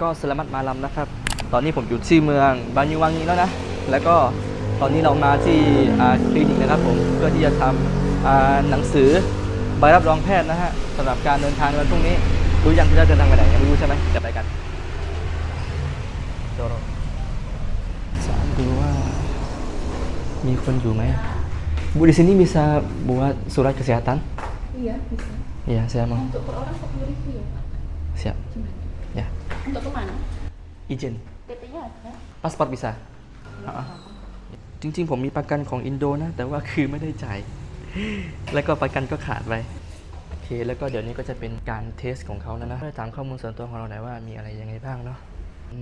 ก็สลามัดมาลำนะครับ ตอนนี้ผมอยู่ที่เมืองบานิวังนี้แล้วนะ แล้วก็ตอนนี้เรามาที่อ่าคลินิกนะครับผมเพื่อที่จะทำอ่าหนังสือใบรับรองแพทย์นะฮะสำหรับการเดินทางในวันพรุ่งนี้รู้ยังที่จะเดินทางไปไหนยังไม่รู้ใช่ไหมจะไปกันโดโรสามดูว่า มีคนอยู่ไหม Bu di sini bisa buat surat kesehatan? Iya, bisa. Iya, saya mau. Untuk per orang 10 ribu ya, Pak. Siap. Gimana? Ya. Untuk kemana? Izin. PP-nya ada. พาสปอร์ตวีซ่าจริงๆ ผมมีประกันของอินโดนะ แต่ว่าคือไม่ได้จ่าย แล้วก็ประกันก็ขาดไป โอเค แล้วก็เดี๋ยวนี้ก็จะเป็นการเทสของเขาแล้วนะถามข้อมูลส่วนตัวของเราหน่อยว่ามีอะไรยังไงบ้างเนาะ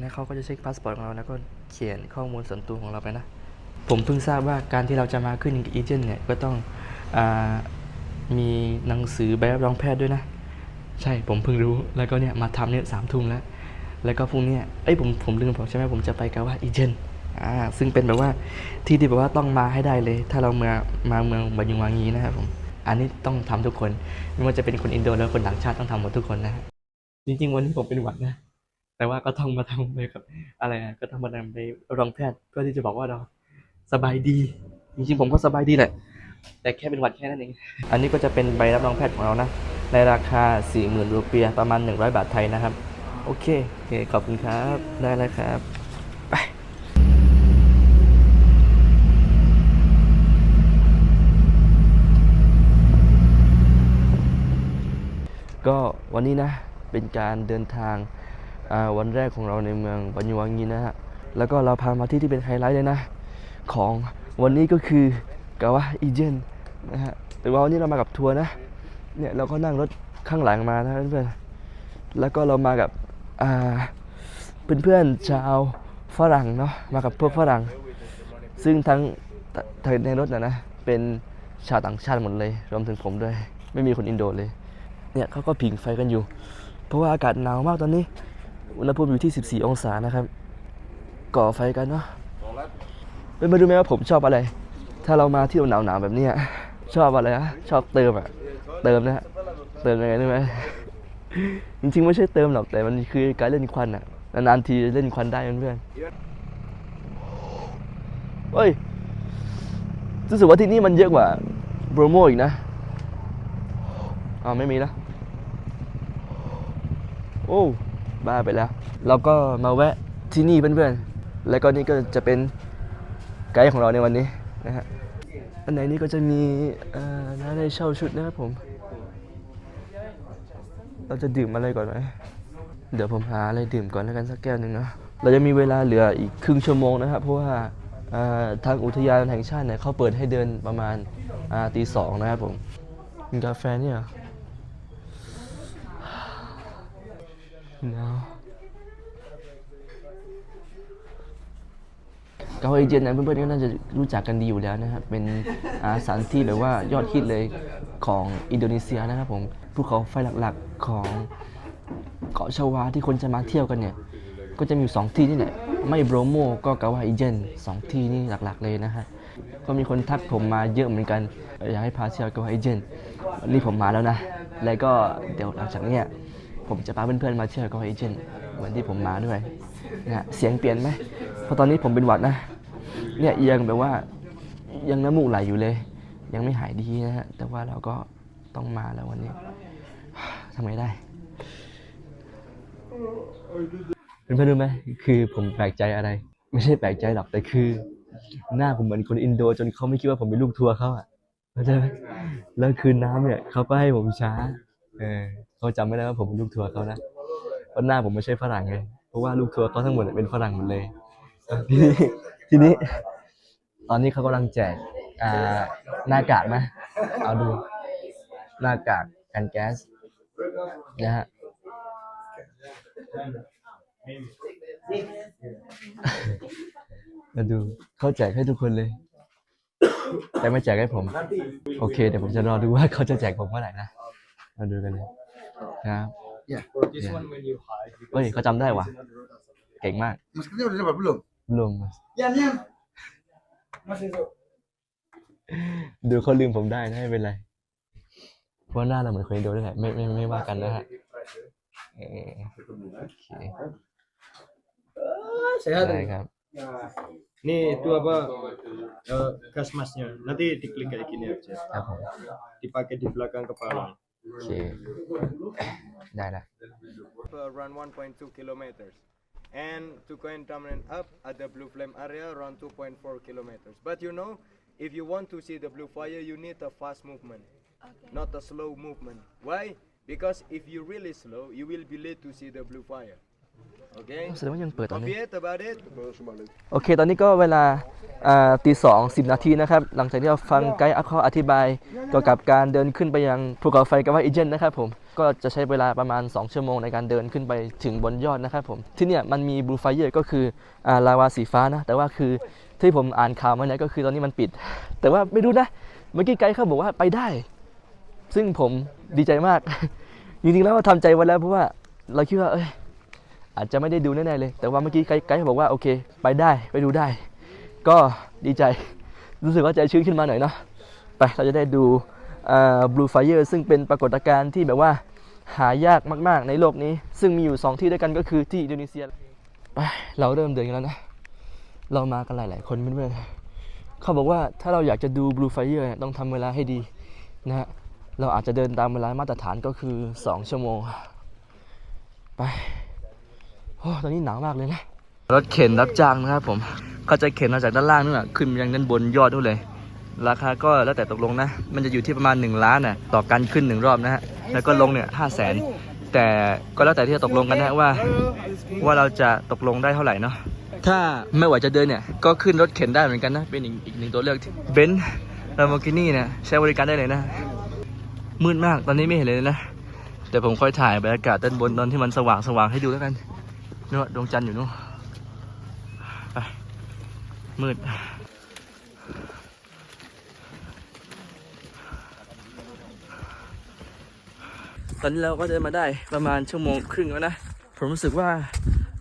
แล้วเขาก็จะเช็คพาสปอร์ตของเราแล้วก็เขียนข้อมูลส่วนตัวของเราไปนะ ผมเพิ่งทราบว่าการที่เราจะมาขึ้นเอเจนต์เนี่ยก็ต้องอามีหนังสือใบรับรองแพทย์ด้วยนะ ใช่ผมเพิ่งรู้แล้วก็เนี่ยมาทำเนี่ยสามทุ่มแล้ว แล้วก็พรุ่งเนี้ยเอ้ยผมผมลืมบอกใช่ไหมผมจะไปกาว่าอีเจนอ่าซึ่งเป็นแบบว่าที่ที่แบบว่าต้องมาให้ได้เลย ถ้าเรามามาเมืองบายุงวางีนะครับผมอันนี้ต้องทำทุกคนไม่ว่าจะเป็นคนอินโดแล้วคนต่างชาติต้องทำหมดทุกคนนะฮะจริง ๆ วันนี้ผมเป็นหวัดนะแต่ว่าก็ต้องมาทำไปกับอะไรอะก็ต้องมาทำไปรองแพทย์เพื่อที่จะบอกว่าเราสบายดี จริงๆผมก็สบายดีแหละ แต่แค่เป็นหวัดแค่นั้นเอง อันนี้ก็จะเป็นใบรับรองแพทย์ของเรานะ ในราคา 40,000รูเปียห์ประมาณ 100 บาทไทยนะครับ โอเคโอเค ขอบคุณครับ ได้แล้วครับไปก็วันนี้นะ เป็นการเดินทางอ่าวันแรกของเราในเมืองบัญญัวังยีนะฮะ แล้วก็เราพามาที่ที่เป็นไฮไลท์เลยนะ ของวันนี้ก็คือกาวะอีเจนนะฮะแต่ว่าวันนี้เรามากับทัวร์นะเนี่ยเราก็นั่งรถข้างหลังมานะเพื่อนๆแล้วก็เรามากับอ่า เพื่อนๆชาวฝรั่งเนาะมากับพวกฝรั่ง ซึ่งทั้งทั้งในรถนะนะเป็นชาวต่างชาติหมดเลย รวมถึงผมด้วย ไม่มีคนอินโดเลยเนี่ยเขาก็ผิงไฟกันอยู่ เพราะว่าอากาศหนาวมากตอนนี้ อุณหภูมิอยู่ที่ 14 องศานะครับ ก่อไฟกันเนาะเป็นมาดูไหมว่าผมชอบอะไร ถ้าเรามาเที่ยวหนาวๆแบบนี้ชอบอะไรอะชอบเติมอะเติมนะฮะเติมยังไงรู้ไหม จริงๆไม่ใช่เติมหรอกแต่มันคือการเล่นควันอะนานๆทีเล่นควันได้เพื่อนเฮ้ยรู้สึกว่าที่นี่มันเยอะกว่าโบรโมอีกนะอ๋อไม่มีแล้วโอ้บ้าไปแล้ว เราก็มาแวะที่นี่เพื่อนๆ แล้วก็นี่ก็จะเป็นไกด์ของเราในวันนี้นะฮะอันไหนนี่ก็จะมีน้าได้เช่าชุดนะครับผม เราจะดื่มอะไรก่อนไหมเดี๋ยวผมหาอะไรดื่มก่อนแล้วกันสักแก้วหนึ่งนะเราจะมีเวลาเหลืออีกครึ่งชั่วโมงนะครับเพราะว่าทางอุทยานแห่งชาติเนี่ยเขาเปิดให้เดินประมาณาตีสองนะครับผมกินกาแฟเนี่ยหนาวเกาหลีเจนนะเพื่อนๆก็น่าจะรู้จักกันดีอยู่แล้วนะครับ เป็นสถานที่แบบว่ายอดฮิตเลยของอินโดนีเซียนะครับผม ภูเขาไฟหลักๆของเกาะชาวาที่คนจะมาเที่ยวกันเนี่ย ก็จะมีอยู่สองที่นี่แหละ ไม่โบรโมก็กาวาอิเจนสองที่นี่หลักๆเลยนะฮะ ก็มีคนทักผมมาเยอะเหมือนกัน อยากให้พาเที่ยวกาวาอิเจนนนี้ผมมาแล้วนะ แล้วก็เดี๋ยวหลังจากเนี้ยผมจะพาเพื่อนๆมาเที่ยวกับเอเจนต์เหมือนที่ผมมาด้วยนะฮะเสียงเปลี่ยนไหมเพราะตอนนี้ผมเป็นหวัดนะ เนี่ยยังแบบว่ายังน้ำมูกไหลอยู่เลย ยังไม่หายดีนะฮะ แต่ว่าเราก็ ต้องมาแล้ววันนี้ทำไงได้เป็นเพื่อนรู้ไหมคือผมแปลกใจอะไร ไม่ใช่แปลกใจหรอกแต่คือ หน้าผมเหมือนคนอินโด จนเขาไม่คิดว่าผมเป็นลูกทัวร์เขาอะเข้าใจไหมแล้วคืนน้ำเนี่ยเขาก็ให้ผมช้า เออเขาจำไม่ได้ว่าผมเป็นลูกทัวร์เขานะเพราะหน้าผมไม่ใช่ฝรั่งไงเพราะว่าลูกทัวร์เขาทั้งหมดเป็นฝรั่งหมดเลยทีนี้ทีนี้ ตอนนี้เขากำลังแจกอ่าหน้ากากนะเอาดู หน้ากากกันแก๊สนะฮะมาดูเขาแจกให้ทุกคนเลย แต่ไม่แจกให้ผม โอเคเดี๋ยวผมจะรอดูว่าเขาจะแจกผมเมื่อไหร่นะมาดูกันเลยครับ Yeah. This Yeah. one when you hide. you เฮ้ยเขาจำได้ว่ะเก่งมาก Maskernya udah dapat belum? รวม Ya, Nian. Masih itu. ดูเขาลืมผมได้นะไม่เป็นไร เพราะหน้าเราเหมือนคนอินโดนี่แหละไม่ไม่ไม่ว่ากันนะฮะเออโอเค sehat. ได้ครับ Nih itu apa eh, gas masnya. Nanti diklik kayak gini aja. ครับผม Dipakai di belakang kepala. โอเค ได้ละ Around 1.2 kilometers. And to go and dominant up at the blue flame area around 2.4 kilometers. But you know, if you want to see the blue fire, you need a fast movement, Not a slow movement. Why? Because if you really slow, you will be late to see the blue fire. Okay? แสดงว่ายังเปิดตอนนี้ Copy it about it. โอเค ตอนนี้ก็เวลาอ่าตีสองสิบนาทีนะครับ หลังจากที่เราฟังไกด์เขาอธิบายเกี่ยวกับการเดินขึ้นไปยังภูเขาไฟกาว่าอีเจนนะครับผม ก็จะใช้เวลาประมาณ 2 ชั่วโมงในการเดินขึ้นไปถึงบนยอดนะครับผม ที่เนี่ยมันมีบลูไฟเยอร์ก็คืออ่าลาวาสีฟ้านะ แต่ว่าคือที่ผมอ่านข่าวมาเนี่ยก็คือตอนนี้มันปิด แต่ว่าไม่รู้นะ เมื่อกี้ไกด์เขาบอกว่าไปได้ ซึ่งผมดีใจมาก จริงๆแล้วเราทำใจไว้แล้วเพราะว่าเราคิดว่าเอ้ยอาจจะไม่ได้ดูแน่ๆเลย แต่ว่าเมื่อกี้ไกด์บอกว่าโอเค ไปได้ไปดูได้ ก็ดีใจรู้สึกว่าใจชื้นขึ้นมาหน่อยเนาะไปเราจะได้ดูบลูไฟเ r อร์ซึ่งเป็นปรากฏการณ์ที่แบบว่าหายากมาก ๆ ในโลกนี้ ซึ่งมีอยู่ 2 ที่ด้วยกันก็คือที่อินโดนีเซียไปเราเริ่มเดินกันแล้วนะ เรามากันหลาย ๆ คนเพื่อนๆเขาบอกว่าถ้าเราอยากจะดูบลูไฟเ r อร์ต้องทำเวลาให้ดีนะฮะ เราอาจจะเดินตามเวลามาตรฐานก็คือ 2 ชั่วโมง ไปโอ้ตอนนี้หนาวมากเลยนะ รถเข็นรับจ้างนะครับผมเขาจะเข็นมาจากด้านล่างนู่นแหละขึ้นไปยังด้านบนยอดนู่นเลย ราคาก็แล้วแต่ตกลงนะ มันจะอยู่ที่ประมาณ 1 ล้านน่ะต่อการขึ้นหนึ่งรอบนะฮะแล้วก็ลงเนี่ยห้าแสนแต่ก็แล้วแต่ที่จะตกลงกันนะว่า ว่าเราจะตกลงได้เท่าไหร่เนาะถ้าไม่ไหวจะเดินเนี่ยก็ขึ้นรถเข็นได้เหมือนกันนะเป็นอีกอีกหนึ่งตัวเลือกเบนซ์ลาโมกินี่เนี่ยใช้บริการได้เลยนะ มืดมากตอนนี้ไม่เห็นเลยนะแต่ผมค่อยถ่ายบรรยากาศด้านบนตอนที่มันสว่างสว่างๆให้ดูแล้วกันนู่นดวงจันทร์อยู่นู่นไปมืดตอนนี้เราก็เดินมาได้ประมาณชั่วโมงครึ่งแล้วนะ ผมรู้สึกว่า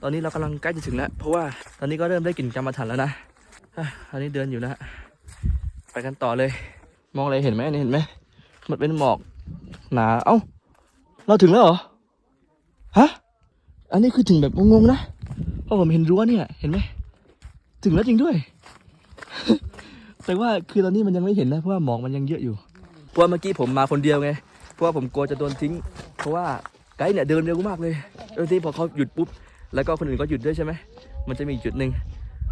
ตอนนี้เรากำลังใกล้จะถึงแล้ว เพราะว่าตอนนี้ก็เริ่มได้กลิ่นกรรมฐานแล้วนะอะตอนนี้เดินอยู่นะ ไปกันต่อเลย มองอะไรเห็นไหมนี่เห็นไหม มันเป็นหมอกหนาเอ้า เราถึงแล้วเหรอ ฮะ อันนี้คือถึงแบบงงๆนะ เพราะผมเห็นรั้วเนี่ย เห็นไหม ถึงแล้วจริงด้วย แต่ว่าคือตอนนี้มันยังไม่เห็นนะ เพราะว่าหมอกมันยังเยอะอยู่ เพราะว่าเมื่อกี้ผมมาคนเดียวไง เพราะว่าผมกลัวจะโดนทิ้ง เพราะว่าไกด์เนี่ยเดินเร็วมากเลยแล้วที่พอเขาหยุดปุ๊บ แล้วก็คนอื่นก็หยุดด้วยใช่ไหม มันจะมีอีกจุดหนึ่ง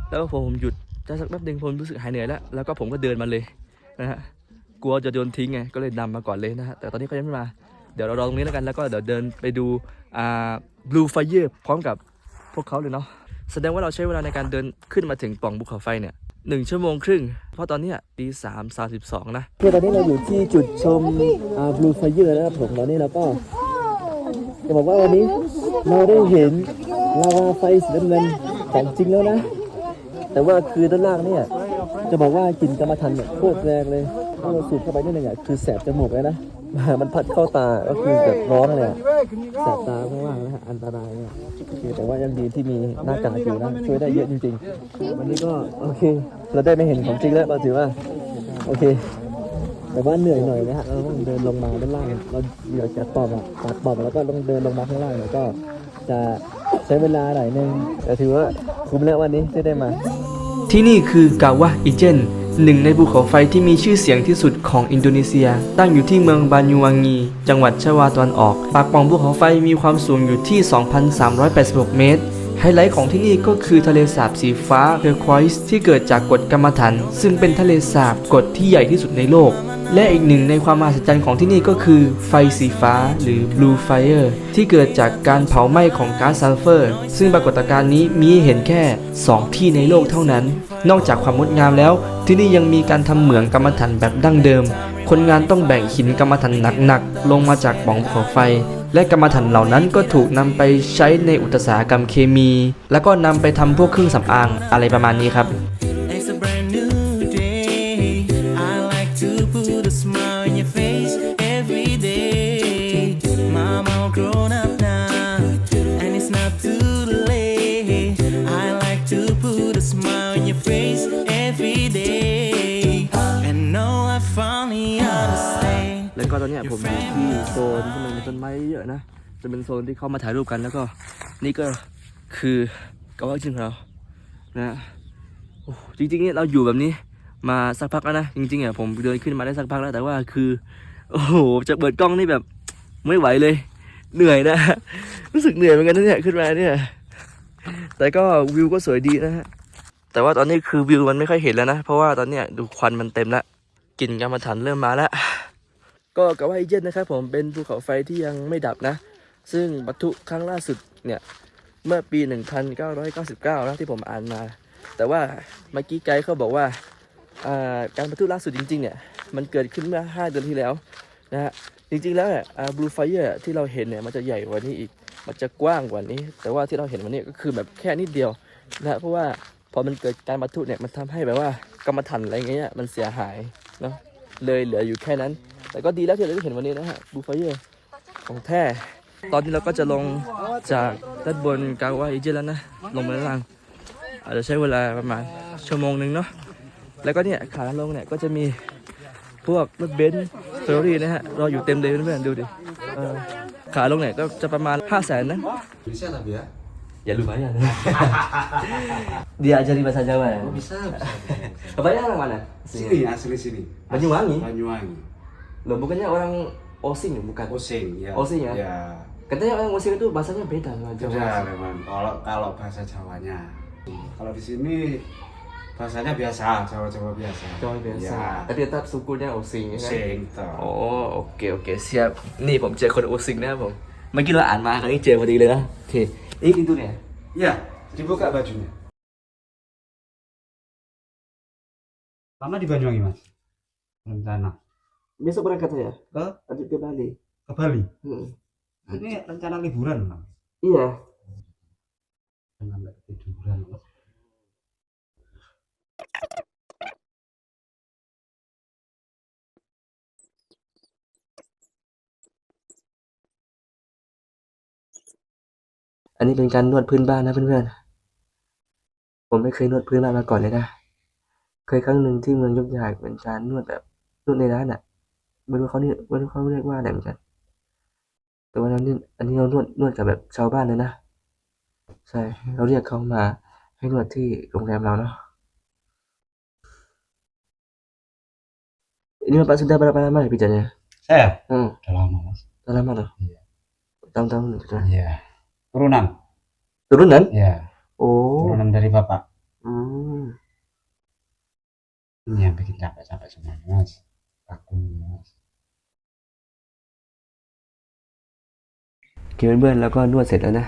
แล้วพอผมหยุดได้สักแป๊บหนึ่งผมรู้สึกหายเหนื่อยแล้ว แล้วก็ผมก็เดินมาเลยนะฮะ กลัวจะโดนทิ้งไงก็เลยนำมาก่อนเลยนะฮะแต่ตอนนี้เขายังไม่มา เดี๋ยวเรารอตรงนี้แล้วกันแล้วก็เดี๋ยวเดินไปดูอ่า Blue Fire พร้อมกับพวกเขาเลยเนาะแสดงว่าเราใช้เวลาในการเดินขึ้นมาถึงปล่องภูเขาไฟเนี่ยหนึ่งชั่วโมงครึ่ง เพราะตอนนี้ตีสามสามสิบสองนะคือตอนนี้เราอยู่ที่จุดชมอ่า Blue Fire นะครับผมตอนนี้เราก็จะบอกว่าวันนี้เราได้เห็นลาวาไฟสีน้ำเงินของจริงแล้วนะ แต่ว่าคือด้านล่างเนี่ยจะบอกว่ากลิ่นกรรมฐานเนี่ยโคตรแรงเลย เราสูดเข้าไปนิดนึงอะคือแสบจมูกเลยนะ มันพัดเข้าตาก็คือแบบร้อนเลยอะแสบตาข้างล่างนะฮะอันตรายเนี่ยโอแต่ว่ายังดีที่มีหน้ากากอยู่นะช่วยได้เยอะจริงๆวันนี้ก็โอเค เราได้ไม่เห็นของจริงแล้วเราถือว่าโอเค แต่ว่าเหนื่อยหน่อยนะฮะเราต้องเดินลงมาด้านล่างเราเดี๋ยวจะปอบอะตัดปอบแล้วก็ต้องเดินลงมาข้างล่างแล้วก็จะใช้เวลาหน่อยนึงแต่ถือว่าคุ้มแล้ววันนี้ที่ได้มา ที่นี่คือกาวะอิเจน หนึ่งในภูเขาไฟที่มีชื่อเสียงที่สุดของอินโดนีเซีย ตั้งอยู่ที่เมืองบานูวังงี จังหวัดชวาตะวันออก ปากปล่องภูเขาไฟมีความสูงอยู่ที่ 2,386 เมตร ไฮไลท์ของที่นี่ก็คือทะเลสาบสีฟ้าเทอร์ควอยส์ที่เกิดจากกฎกรรมฐานซึ่งเป็นทะเลสาบกฎที่ใหญ่ที่สุดในโลก และอีกหนึ่งในความมหัศจรรย์ของที่นี่ก็คือไฟสีฟ้าหรือ Blue Fire ที่เกิดจากการเผาไหม้ของก๊าซซัลเฟอร์ ซึ่งปรากฏการณ์นี้มีเห็นแค่ 2 ที่ในโลกเท่านั้น นอกจากความงดงามแล้ว ที่นี่ยังมีการทำเหมืองกรรมฐานแบบดั้งเดิม คนงานต้องแบ่งหินกรรมฐานหนักๆลงมาจากปล่องภูเขาไฟ และกรรมฐานเหล่านั้นก็ถูกนำไปใช้ในอุตสาหกรรมเคมี แล้วก็นำไปทำพวกเครื่องสำอางอะไรประมาณนี้ครับ เนี้ยผมอยู่ที่โซนที่มันมีต้นไม้เยอะนะ จะเป็นโซนที่เขามาถ่ายรูปกันแล้วก็ นี่ก็คือกาวะจริงของเรานะโอ้จริงๆเนี่ยเราอยู่แบบนี้มาสักพักแล้วนะ จริงๆอะผมเดินขึ้นมาได้สักพักแล้วแต่ว่าคือ โอ้โหจะเปิดกล้องนี่แบบไม่ไหวเลย เหนื่อยนะ รู้สึกเหนื่อยเหมือนกันนะเนี่ยขึ้นมาเนี่ยแต่ก็วิวก็สวยดีนะฮะแต่ว่าตอนนี้คือวิวมันไม่ค่อยเห็นแล้วนะ เพราะว่าตอนเนี้ยดูควันมันเต็มละกลิ่นกรรมฐานเริ่มมาแล้ว ก็กะว่าไอเย็นนะครับผมเป็นภูเขาไฟที่ยังไม่ดับนะ ซึ่งปะทุครั้งล่าสุดเนี่ย เมื่อปี 1999 นะที่ผมอ่านมา แต่ว่าเมื่อกี้ไกด์เขาบอกว่าอ่าการปะทุล่าสุดจริงๆเนี่ยมันเกิดขึ้นเมื่อ 5 เดือนที่แล้วนะฮะจริงๆแล้วเนี่ยบลูไฟเออร์ที่เราเห็นเนี่ยมันจะใหญ่กว่านี้อีก มันจะกว้างกว่านี้ แต่ว่าที่เราเห็นวันนี้ก็คือแบบแค่นิดเดียวนะเพราะว่าพอมันเกิดการปะทุเนี่ยมันทำให้แบบว่ากรรมฐานอะไรเงี้ยมันเสียหายเนาะเลยเหลืออยู่แค่นั้น แต่ก็ดีแล้วที่เราได้เห็นวันนี้นะฮะบลูไฟเออร์ของแท้ ตอนนี้เราก็จะลงจากด้านบนกาวาอีเจแล้วนะ ลงมาด้านล่างอาจจะใช้เวลาประมาณชั่วโมงหนึ่งเนาะ แล้วก็เนี่ยขาลงเนี่ยก็จะมีพวกรถเบนซ์เฟอร์รี่นะฮะรออยู่เต็มเลยเพื่อนๆดูดิเออขาลงเนี่ยก็จะประมาณ 5 0 0แสนนะ Bisa tapi ya. Ya lumayan. Dia ajari bahasa Jawa ya? Oh, bisa, bisa. Bapaknya orang mana? Sini, asli sini. Banyuwangi? Banyuwangi. Loh, bukannya orang Osing ya? Bukan? Osing ya. Osing ya? Ya. Katanya orang Osing itu bahasanya beda sama Jawa. Beda memang. Kalau kalau bahasa Jawanya. Kalau di sini bahasanya biasa, Jawa-Jawa biasa. Jawa biasa. Ya. Tapi tetap sukunya Osing ya kan? Osing toh. โอ้โอเคโอเคเสียบนี่ผมเจอคนโอซิงนะครับผมเมื่อกี้เราอ่านมาครั้งนี้เจอพอดีเลยนะโอเคนี่คือตัวเนี่ย Iya, dibuka bajunya. Lama di Banyuwangi, Mas. Rencana. Besok berangkat saya Ke lanjut ke Bali ke Bali. Hmm. Ini rencana liburan, Mas. iya Jangan sampai ketiduran, Mas. อันนี้เป็นการนวดพื้นบ้านนะเพื่อนๆ ผมไม่เคยนวดพื้นบ้านมาก่อนเลยนะ เคยครั้งหนึ่งที่เมืองยกยากเป็นการนวดแบบนวดในร้านอะ ไม่รู้เขาเนี่ยไม่รู้เขาเรียกว่าอะไรเหมือนกัน แต่ว่านั้นนี่อันนี้เรานวดนวดกับแบบชาวบ้านเลยนะ ใช่ เราเรียกเขามาให้นวดที่โรงแรมเราเนาะ Ini Bapak sudah berapa lama ya pijatnya? Saya Hmm, udah lama, Mas. udah lama loh. Iya. Tahun-tahun sudah. Iya. Turunan. Turunan? Iya, Oh. turunan dari Bapak. Hmm. Ini yang bikin capek-capek semuanya, Mas. Aku, Mas. โอเคเพื่อนๆแล้วก็นวดเสร็จแล้วนะ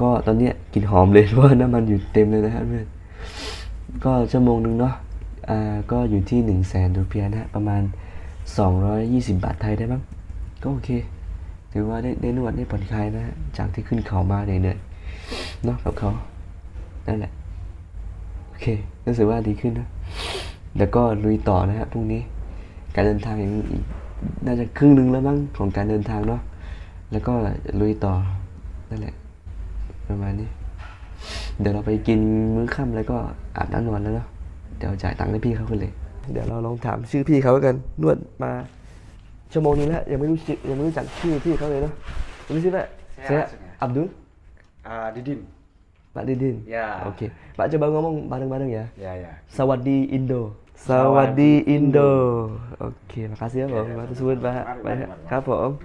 ก็ตอนเนี้ยกลิ่นหอมเลยเพราะว่าน้ำมันอยู่เต็มเลยนะครับเพื่อน ก็ชั่วโมงหนึ่งเนาะ อ่า ก็อยู่ที่หนึ่งแสนรูเปียนะ ประมาณสองร้อยยี่สิบบาทไทยได้มั้ง ก็โอเค ถือว่าได้ได้นวดได้ผ่อนคลายนะฮะจากที่ขึ้นเขามาเหนื่อยๆ เนาะกับเขานั่นแหละ โอเค รู้สึกว่าดีขึ้นนะ แล้วก็ลุยต่อนะฮะพรุ่งนี้ การเดินทางอย่างอีกน่าจะครึ่งหนึ่งแล้วมั้งของการเดินทางเนาะแล้วก็ลุยต่อนั่นแหละ ประมาณนี้ เดี๋ยวเราไปกินมื้อค่ำแล้วก็อาบน้ำนอนแล้วเนาะเดี๋ยวจ่ายตังค์ให้พี่เขากันเลย เดี๋ยวเราลองถามชื่อพี่เขากันนวดมาชั่วโมงนึงแล้วยังไม่รู้ชื่อยังไม่รู้จักชื่อพี่เขาเลยเนาะรู้ชื่อไหม Saya saya langsung ya. Abdul Ah, Didin. Pak Didin Ya. oke Pak coba ngomong bareng-bareng ya Ya, ya. Sawadi Indo Sawadi Indo Oke makasih ya Bang Mari suwun Pak Mari, Pak mari,